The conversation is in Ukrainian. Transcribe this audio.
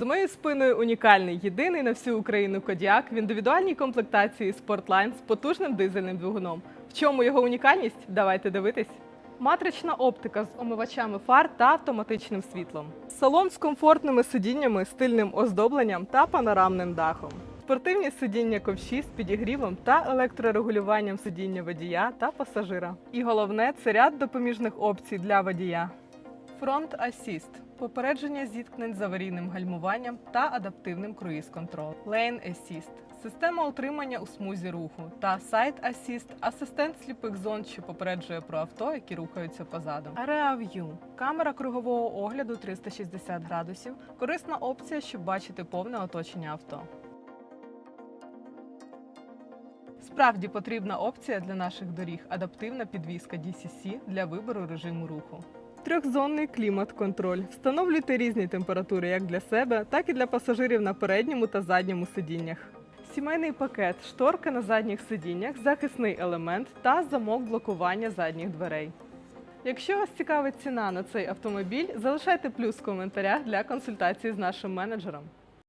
За моєю спиною унікальний, єдиний на всю Україну Кодіак в індивідуальній комплектації Sportline з потужним дизельним двигуном. В чому його унікальність? Давайте дивитись. Матрична оптика з омивачами фар та автоматичним світлом. Салон з комфортними сидіннями, стильним оздобленням та панорамним дахом. Спортивні сидіння ковші з підігрівом та електрорегулюванням сидіння водія та пасажира. І головне це ряд допоміжних опцій для водія. Фронт Assist – попередження зіткнень з аварійним гальмуванням та адаптивним круїз-контроль. Lane Assist – система утримання у смузі руху. Та Side Assist – асистент сліпих зон, що попереджує про авто, які рухаються позаду. Area View – камера кругового огляду 360 градусів. Корисна опція, щоб бачити повне оточення авто. Справді потрібна опція для наших доріг адаптивна підвізка DCC для вибору режиму руху. Трьохзонний клімат-контроль. Встановлюйте різні температури як для себе, так і для пасажирів на передньому та задньому сидіннях. Сімейний пакет, шторка на задніх сидіннях, захисний елемент та замок блокування задніх дверей. Якщо вас цікавить ціна на цей автомобіль, залишайте плюс в коментарях для консультації з нашим менеджером.